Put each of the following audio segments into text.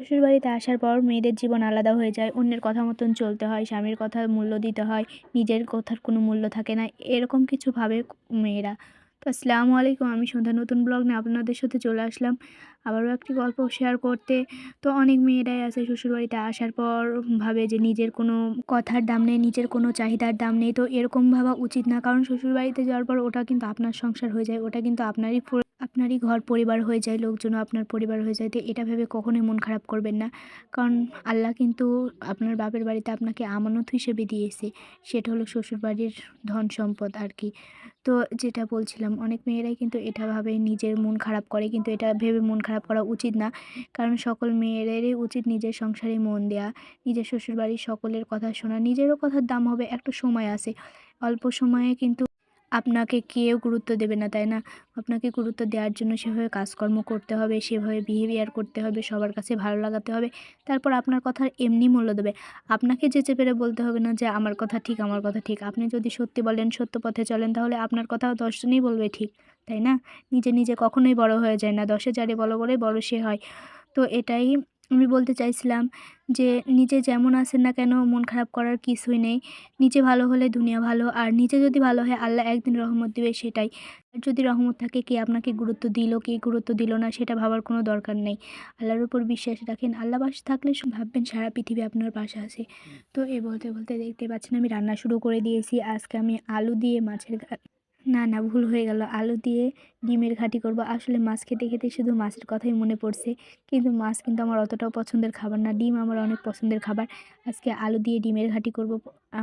শ্বশুরবাড়িতে আসার পর মেয়েদের জীবন আলাদা হয়ে যায়, অন্যের কথা মতন চলতে হয়, স্বামীর কথার মূল্য দিতে হয়, নিজের কথার কোনো মূল্য থাকে না, এরকম কিছু ভাবে মেয়েরা। তো আসসালামু আলাইকুম, আমি সন্ধ্যা নতুন ব্লগ নিয়ে আপনাদের সাথে চলে আসলাম। আবারও একটি গল্প শেয়ার করতে। তো অনেক মেয়েরাই আছে শ্বশুরবাড়িতে আসার পর ভাবে যে নিজের কোনো কথার দাম নেই, নিজের কোনো চাহিদার দাম নেই, তো এরকম ভাবা উচিত না। কারণ শ্বশুরবাড়িতে যাওয়ার পর ওটা কিন্তু আপনার সংসার হয়ে যায়, ওটা কিন্তু আপনারই আপনারই ঘর পরিবার হয়ে যায়, লোকজনও আপনার পরিবার হয়ে যায়, তো এটা ভেবে কখনোই মন খারাপ করবেন না। কারণ আল্লাহ কিন্তু আপনার বাপের বাড়িতে আপনাকে আমানত হিসেবে দিয়েছে, সেটা হলো শ্বশুরবাড়ির ধন সম্পদ আর কি। তো যেটা বলছিলাম, অনেক মেয়েরাই কিন্তু এটা ভাবে, নিজের মন খারাপ করে, কিন্তু এটা ভেবে মন খারাপ করা উচিত না। কারণ সকল মেয়েদেরই উচিত নিজের সংসারে মন দেওয়া নিজের শ্বশুরবাড়ির সকলের কথা শোনা, নিজেরও কথার দাম হবে, একটা সময় আসে অল্প সময়ে কিন্তু আপনাকে কেউ গুরুত্ব দেবে না, তাই না? আপনাকে গুরুত্ব দেওয়ার জন্য সেভাবে কাজকর্ম করতে হবে, সেভাবে বিহেভিয়ার করতে হবে, সবার কাছে ভালো লাগাতে হবে, তারপর আপনার কথার এমনি মূল্য দেবে। আপনাকে যেচে পেরে বলতে হবে না যে, আমার কথা ঠিক, আমার কথা ঠিক। আপনি যদি সত্যি বলেন, সত্য পথে চলেন, তাহলে আপনার কথাও দশজনই বলবে ঠিক, তাই না? নিজে নিজে কখনোই বড় হয়ে যায় না, দশে যারে বলো বলে বড় সে হয়। তো এটাই আমি বলতে চাইছিলাম যে, নিজে যেমন আছেন না কেন, মন খারাপ করার কিছুই নেই। নিচে ভালো হলে দুনিয়া ভালো, আর নিচে যদি ভালো হয়, আল্লাহ একদিন রহমত দিবে সেটাই। আর যদি রহমত থাকে, কে আপনাকে গুরুত্ব দিল, কে গুরুত্ব দিল না, সেটা ভাবার কোনো দরকার নেই। আল্লাহর উপর বিশ্বাস রাখেন। আল্লাহ পাশে থাকলে ভাববেন, সারা পৃথিবী আপনার পাশে আছে। তো এ বলতে বলতে দেখতে পাচ্ছেন, আমি রান্না শুরু করে দিয়েছি। আজকে আমি আলু দিয়ে মাছের না না, ভুল হয়ে গেল। আলু দিয়ে ডিমের ঘাটি করব। আসলে মাছ খেতে খেতে শুধু মাছের কথাই মনে পড়ছে। কিন্তু মাছ কিন্তু আমার অতটাও পছন্দের খাবার না। ডিম আমার অনেক পছন্দের খাবার। আজকে আলু দিয়ে ডিমের ঘাটি করব।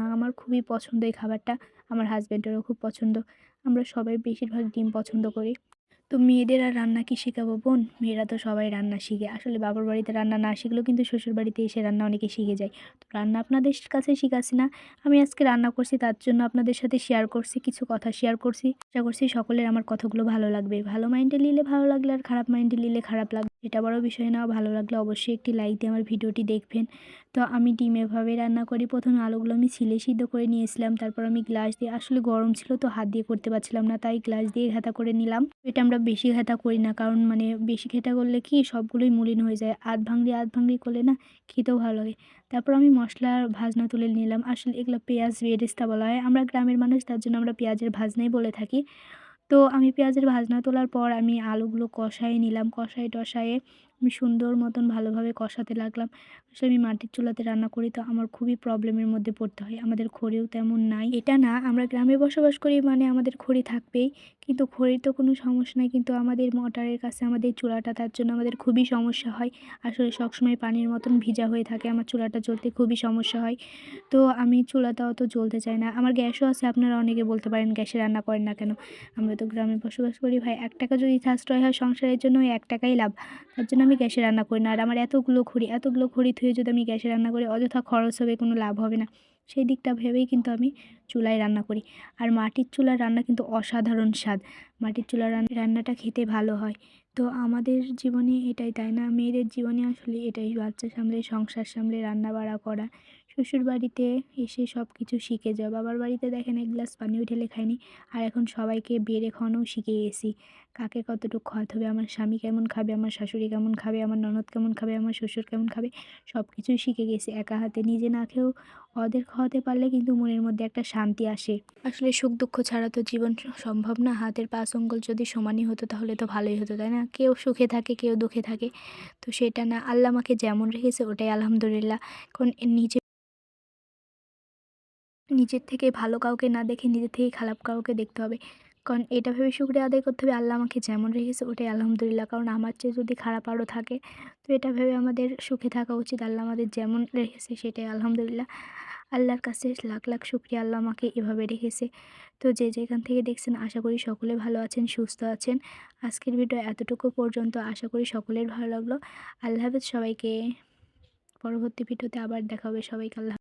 আমার খুবই পছন্দ এই খাবারটা। আমার হাজব্যান্ডেরও খুব পছন্দ। আমরা সবাই বেশিরভাগ ডিম পছন্দ করি। তো মেয়েদের আর রান্না কি শেখাবো বোন? মেয়েরা তো সবাই রান্না শিখে। আসলে বাবার বাড়িতে রান্না না শিখলেও কিন্তু শ্বশুর বাড়িতে এসে রান্না অনেকে শিখে যায়। তো রান্না আপনাদের কাছে শিখাচ্ছি না। আমি আজকে রান্না করছি, তার জন্য আপনাদের সাথে শেয়ার করছি, কিছু কথা শেয়ার করছি। আশা করছি সকলের আমার কথাগুলো ভালো লাগবে। ভালো মাইন্ডে নিলে ভালো লাগলে আর খারাপ মাইন্ডে নিলে খারাপ লাগবে এটা বড় বিষয় না, ভালো লাগলে অবশ্যই একটি লাইক দিয়ে আমার ভিডিওটি দেখবেন। তো আমি ডিম এভাবে রান্না করি। প্রথমে আলুগুলো আমি ছিলে সিদ্ধ করে নিয়েছিলাম, তারপর আমি গ্লাস দিয়ে, আসলে গরম ছিল তো হাত দিয়ে করতে পারছিলাম না, তাই গ্লাস দিয়ে ঘাতা করে নিলাম। এটা আমরা বেশি ঘাতা করি না, কারণ মানে বেশি ঘেটা করলে কি সবগুলোই মলিন হয়ে যায়। আধ ভাঙড়ি আধ ভাঙড়ি করলে না খেতেও ভালো লাগে। তারপর আমি মশলার ভাজনা তুলে নিলাম। আসলে এগুলো পেঁয়াজ, বেরেস্তা বলা হয়। আমরা গ্রামের মানুষ, তার জন্য আমরা পেঁয়াজের ভাজনাই বলে থাকি। তো আমি পেঁয়াজের ভাজনা তোলার পর আমি আলুগুলো কষাই নিলাম কষাই টষায়ে আমি সুন্দর মতন ভালোভাবে কষাতে লাগলাম। আসলে আমি মাটির চুলাতে রান্না করি তো আমার খুবই প্রবলেমের মধ্যে পড়তে হয়। আমাদের খড়িও তেমন নাই। এটা না, আমরা গ্রামে বসবাস করি মানে আমাদের খড়ি থাকবেই। কিন্তু খড়ির তো কোনো সমস্যা নাই। কিন্তু আমাদের মোটরের কাছে, আমাদের চুলাটা, তার জন্য আমাদের খুবই সমস্যা হয়। আসলে সবসময় পানির মতন ভিজা হয়ে থাকে। আমার চুলাটা জ্বলতে খুবই সমস্যা হয়। তো আমি চুলাটা অত জ্বলতে চাই না। আমার গ্যাসও আছে, আপনারা অনেকে বলতে পারেন গ্যাসে রান্না করেন না কেন? আমরা তো গ্রামে বসবাস করি ভাই। এক টাকা যদি সাশ্রয় হয় সংসারের জন্য, ওই এক টাকাই লাভ। তার জন্য আমি গ্যাসে রান্না করি না। আর আমার এতগুলো খড়ি এতগুলো খড়ি থুয়ে যদি আমি গ্যাসে রান্না করি, অযথা খরচ হবে, কোনো লাভ হবে না। সেই দিকটা ভেবেই কিন্তু আমি চুলায় রান্না করি। আর মাটির চুলার রান্না কিন্তু অসাধারণ স্বাদ। মাটির চুলার রান্নাটা খেতে ভালো হয়। তো আমাদের জীবনে এটাই, তাই না? মেয়েদের জীবনে আসলে এটাই, বাচ্চা সামলে, সংসার সামলে রান্না বাড়া করা। শ্বশুর বাড়িতে এসে সব কিছু শিখে যাও। বাবার বাড়িতে দেখেন এক গ্লাস পানিও ঢেলে খায়নি আর এখন সবাইকে বেড়ে খাওয়ানোও শিখে গেছি। কাকে কতটুকু খাওয়াতে হবে, আমার স্বামী কেমন খাবে, আমার শাশুড়ি কেমন খাবে, আমার ননদ কেমন খাবে, আমার শ্বশুর কেমন খাবে সব কিছুই শিখে গেছি। একা হাতে নিজে না খেয়েও ওদের খাওয়াতে পারলে কিন্তু মনের মধ্যে একটা শান্তি আসে। আসলে সুখ দুঃখ ছাড়া তো জীবন সম্ভব না। হাতের পাঁচ অঙ্গল যদি সমানই হতো তাহলে তো ভালোই হতো, তাই না? কেউ সুখে থাকে, কেউ দুঃখে থাকে। তো সেটা না, আল্লাহ আমাকে যেমন রেখেছে, ওটাই আলহামদুলিল্লাহ। কারণ নিজে নিজের থেকে ভালো কাউকে না দেখে নিজের থেকে খারাপ কাউকে দেখতে হবে। কারণ এটা ভেবে শুক্রিয়া আদায় করতে হবে, আল্লাহ আমাকে যেমন রেখেছে ওটাই আলহামদুলিল্লাহ। কারণ আমার চেয়ে যদি খারাপ আরও থাকে, তো এটা ভেবে আমাদের সুখে থাকা উচিত। আল্লাহ আমাদের যেমন রেখেছে সেটাই আলহামদুলিল্লাহ। আল্লাহর কাছে লাখ লাখ শুক্রিয়া, আল্লাহ আমাকে এভাবে রেখেছে। তো যে যেখান থেকে দেখছেন, আশা করি সকলে ভালো আছেন, সুস্থ আছেন। আজকের ভিডিও এতটুকু পর্যন্ত, আশা করি সকলের ভালো লাগল। আল্লাহ হাফেজ, সবাইকে পরবর্তী ভিডিওতে আবার দেখা হবে। সবাইকে আল্লাহ